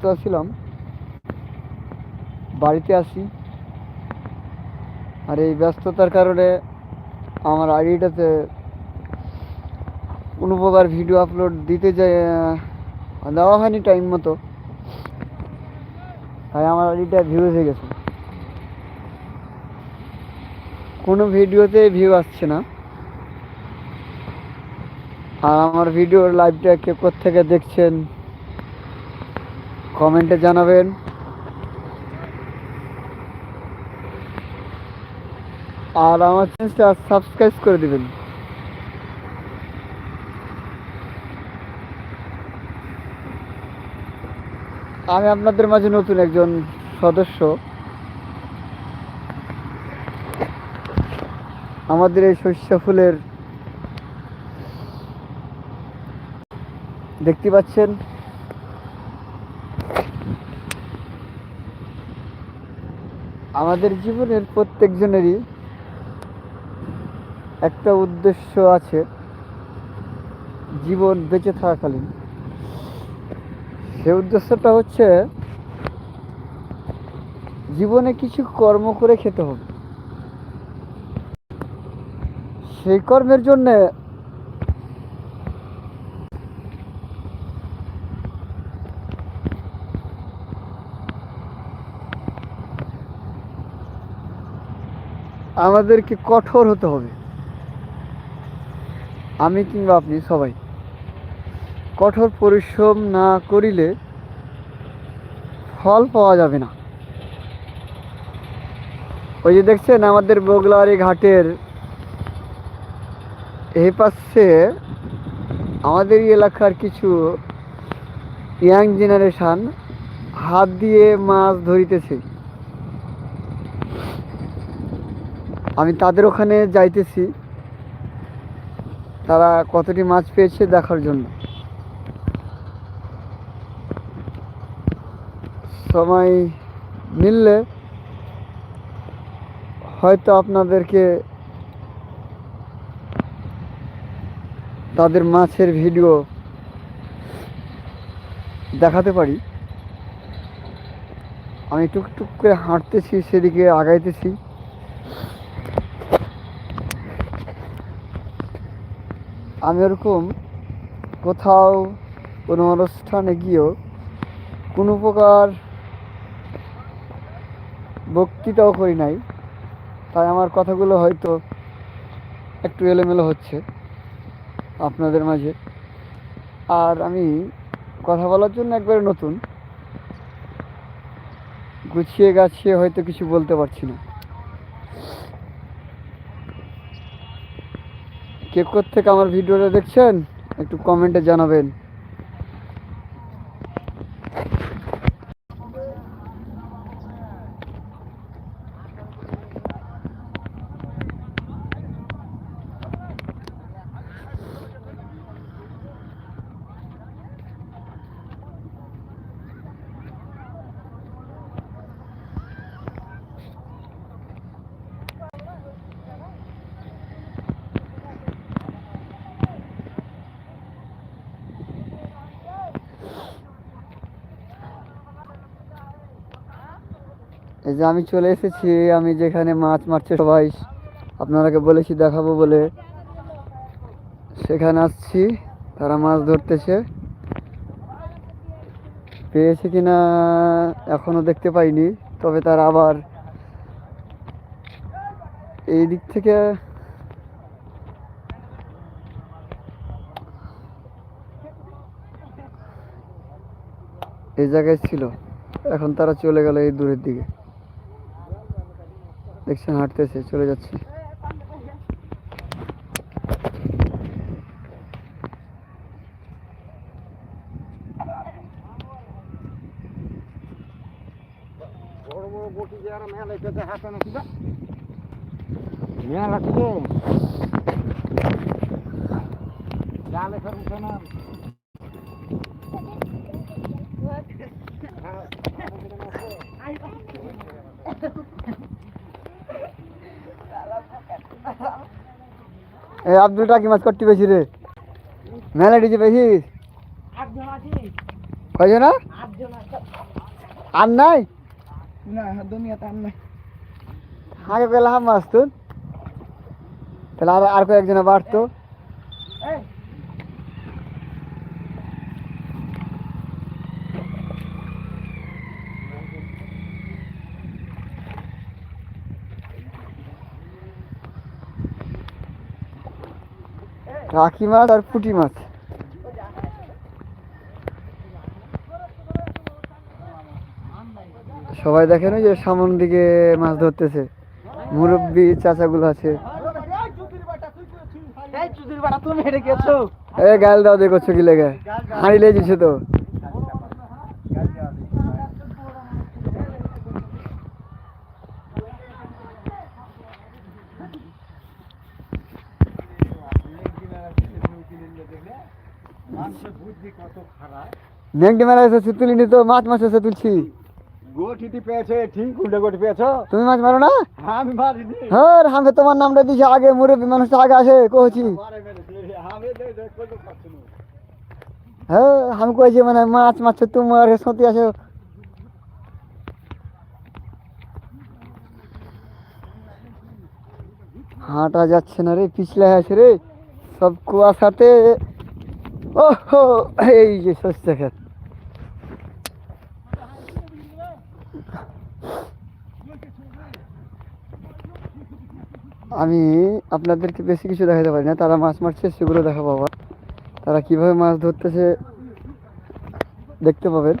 ব্যস্ত ছিলাম বাড়িতে আসি আর এই ব্যস্ততার কারণে আমার আইডিটাতে কোনো প্রকার ভিডিও আপলোড দিতে যাই দেওয়া হয়নি টাইম মতো। তাই আমার আইডিটা ভিউ হয়ে গেছে। কোনো ভিডিওতে ভিউ আসছে না। আর আমার ভিডিওর লাইভটা কে থেকে দেখছেন? কমেন্টে জানাবেন। আর আমার চ্যানেলটা সাবস্ক্রাইব করে দিবেন। আমি আপনাদের মাঝে নতুন একজন সদস্য। আমাদের এই শস্য ফুলের দেখতে পাচ্ছেন? আমাদের জীবনের প্রত্যেকজনেরই একটা উদ্দেশ্য আছে, জীবন বেঁচে থাকাকালীন। সে উদ্দেশ্যটা হচ্ছে জীবনে কিছু কর্ম করে খেতে হবে। সেই কর্মের জন্যে আমাদেরকে কঠোর হতে হবে। আমি কিংবা আপনি সবাই। কঠোর পরিশ্রম না করিলে ফল পাওয়া যাবে না। ওই যে দেখছেন আমাদের বগলারি ঘাটের এই পাশে আমাদের এলাকার কিছু ইয়াং জেনারেশন হাত দিয়ে মাছ ধরিতেছে। আমি তাদের ওখানে যাইতেছি। তারা কতটি মাছ পেয়েছে দেখার জন্য। সময় মিললে হয়তো আপনাদেরকে তাদের মাছের ভিডিও দেখাতে পারি। আমি টুকটুক করে হাঁটতেছি, সেদিকে আগাইতেছি। আমি ওরকম কোথাও কোনো অনুষ্ঠানে গিয়েও কোনো প্রকার বক্তৃতাও করি নাই। তাই আমার কথাগুলো হয়তো একটু এলোমেলো হচ্ছে আপনাদের মাঝে। আর আমি কথা বলার জন্য একবারে নতুন। গুছিয়ে গাছিয়ে হয়তো কিছু বলতে পারছি না। কে থেকে আমার ভিডিওটা দেখছেন একটু কমেন্টে জানাবেন। এই যে আমি চলে এসেছি, আমি যেখানে মাছ মারছে সবাই আপনারাকে বলেছি দেখাবো বলে। সেখানে আসছি, তারা মাছ ধরতেছে। পেয়েছে কিনা এখনও দেখতে পাইনি, তবে তারা আবার এই দিক থেকে এই জায়গায় ছিল। এখন তারা চলে গেল এই দূরের দিকে। দেখছেন হাঁটতেছে চলে যাচ্ছে। বড় বড় বটি যে আর মেলা পেতে হাতে নাকি বা মেলা থেকে জালে ফের উঠে না এই আব্দুল টাকি মাছ করতে পেয়েছি রে। মেলা ডিজে পেয়েছিস কয়জন? আর নাই? আগে পেলাম মাছ তুন তাহলে আর আর কয়েকজনে বাড়তো। রাখি মাছ আর পুঁটি মাছ। সবাই দেখেন ওই যে সামন দিকে মাছ ধরতেছে। মুরব্বী চাচাগুলো আছে। এ গাল দাও দেখছ কি লেগে। হাঁড়ি লেগে দিছে তো। নেংটি মেলা এসে তুলিনি তো মাছ মাছ এসে তুলছি গোটিটি পেয়েছে ঠিক উল্টে গোটি পেয়েছ? তুমি মাছ মারো না? আমি মারিনি। হ্যাঁ আমি তোমার নামটা দিছি আগে মুরব্বী মানুষটা আগে আসে মারে না। হ্যাঁ আমি কইছি মানে মাছ মাছ তোমার সত্যি আসে। হাঁটা যাচ্ছে না রে পিছলে আছে রে। সব কুয়াশাতে ও হো এই যে খেত আমি আপনাদেরকে বেশি কিছু দেখাতে পারি না, তারা মাছ মারছে, সেগুলো দেখা পাবা তারা কীভাবে মাছ ধরতেছে, দেখতে পাবেন।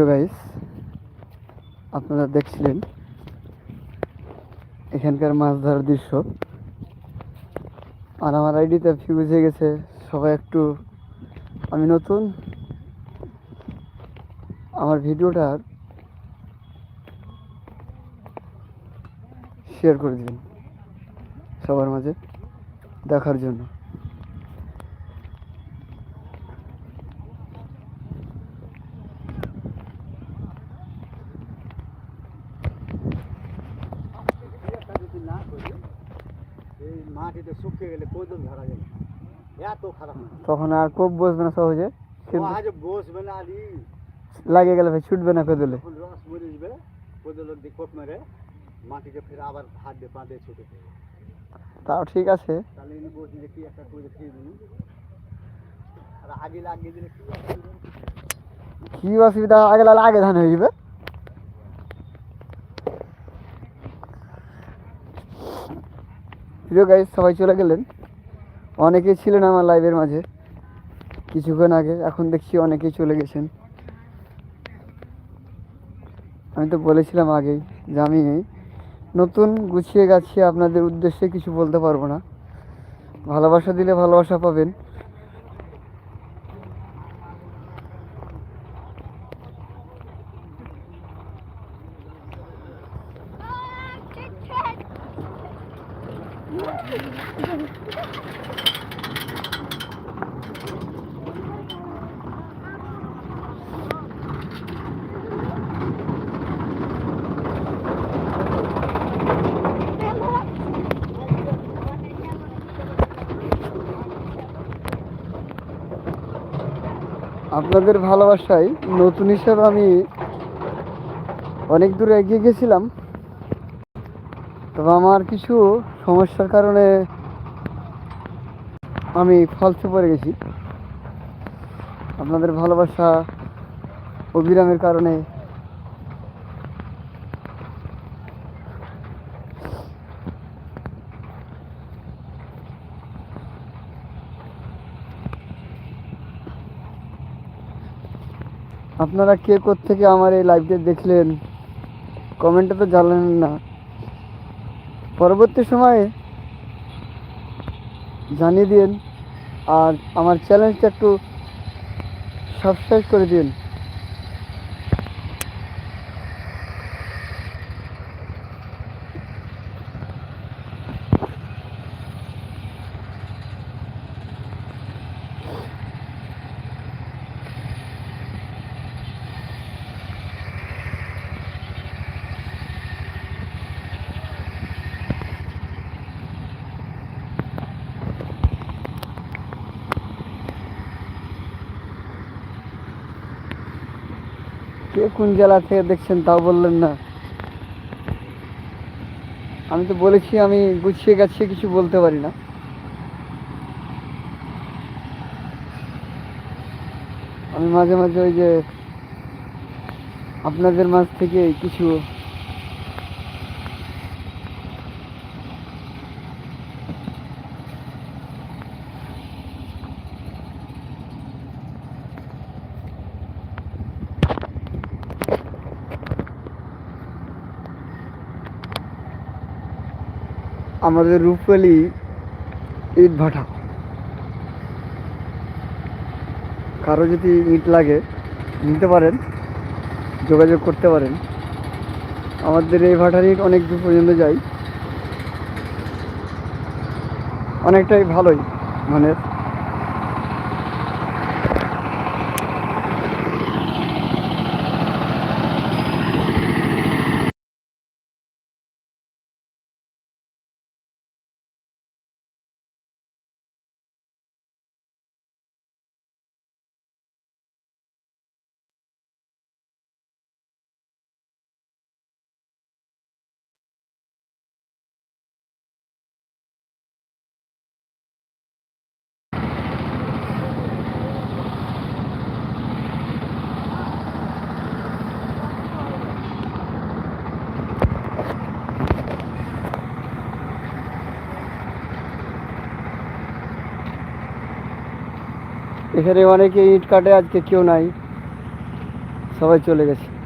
প্রিয় গাইস আপনারা দেখছিলেন এখানকার মাছ ধরার দৃশ্য। আর আমার আইডিতে ফিউজ হয়ে গেছে, সবাই একটু, আমি নতুন। আমার ভিডিওটা শেয়ার করে দিবেন সবার মাঝে দেখার জন্য একটা যদি না করি এই মাটিতে শুকিয়ে গেলে কোজন ধরা যাবে না। এত খারাপ। না তখন আর খুব বসবে না সহজে ও আজ বসবে না আলি। লাগিয়ে গেলে ভাই ছুটবে না কদলে। যখন রস মরে যাবে কোদলের দিয়ে কোপ মেরে মাটিকে ফের আবার হাত দিয়ে পা দিয়ে ছুটে দেবে। তাও ঠিক আছে। তাহলে এনে বসে যে কি একটা করে খেয়ে দিন আর আগে লাগিয়ে দিলে কি অসুবিধা? কি অসুবিধা? আগে লালে আগে ধান হয়ে যাবে। প্রিয় গাইজ সবাই চলে গেলেন। অনেকেই ছিলেন আমার লাইভের মাঝে। কিছুক্ষণ আগে, এখন দেখছি অনেকেই চলে গেছেন। আমি তো বলেছিলাম আগেই, যে আমি নতুন গুছিয়ে গাছিয়ে আপনাদের উদ্দেশ্যে কিছু বলতে পারব না। ভালোবাসা দিলে ভালোবাসা পাবেন। আপনাদের ভালোবাসায় নতুন হিসাবে আমি অনেক দূর এগিয়ে গেছিলাম। তবে আমার কিছু সমস্যার কারণে আমি ফলসে পড়ে গেছি। আপনাদের ভালোবাসা অবিরামের কারণে আপনারা কে থেকে আমার এই লাইভটা দেখলেন? কমেন্টে তো জানলেন না। পরবর্তী সময়ে জানিয়ে দিন আর আমার চ্যালেঞ্জটা একটু সাবস্ক্রাইব করে দিন কে কোন জেলা থেকে দেখছেন তাও বললেন না। আমি তো বলেছি, আমি গুছিয়ে গাছিয়ে কিছু বলতে পারি না। আমি মাঝে মাঝে ওই যে আপনাদের মাঝ থেকে কিছু আমাদের রূপলি ইট ভাটা। কারও যদি ইট লাগে, নিতে পারেন, যোগাযোগ করতে পারেন। আমাদের এই ভাটার ইট অনেক দূর পর্যন্ত যায়। অনেকটাই ভালোই মানে এখানে অনেকে ইট কাটে আজকে কেউ নাই। সবাই চলে গেছে।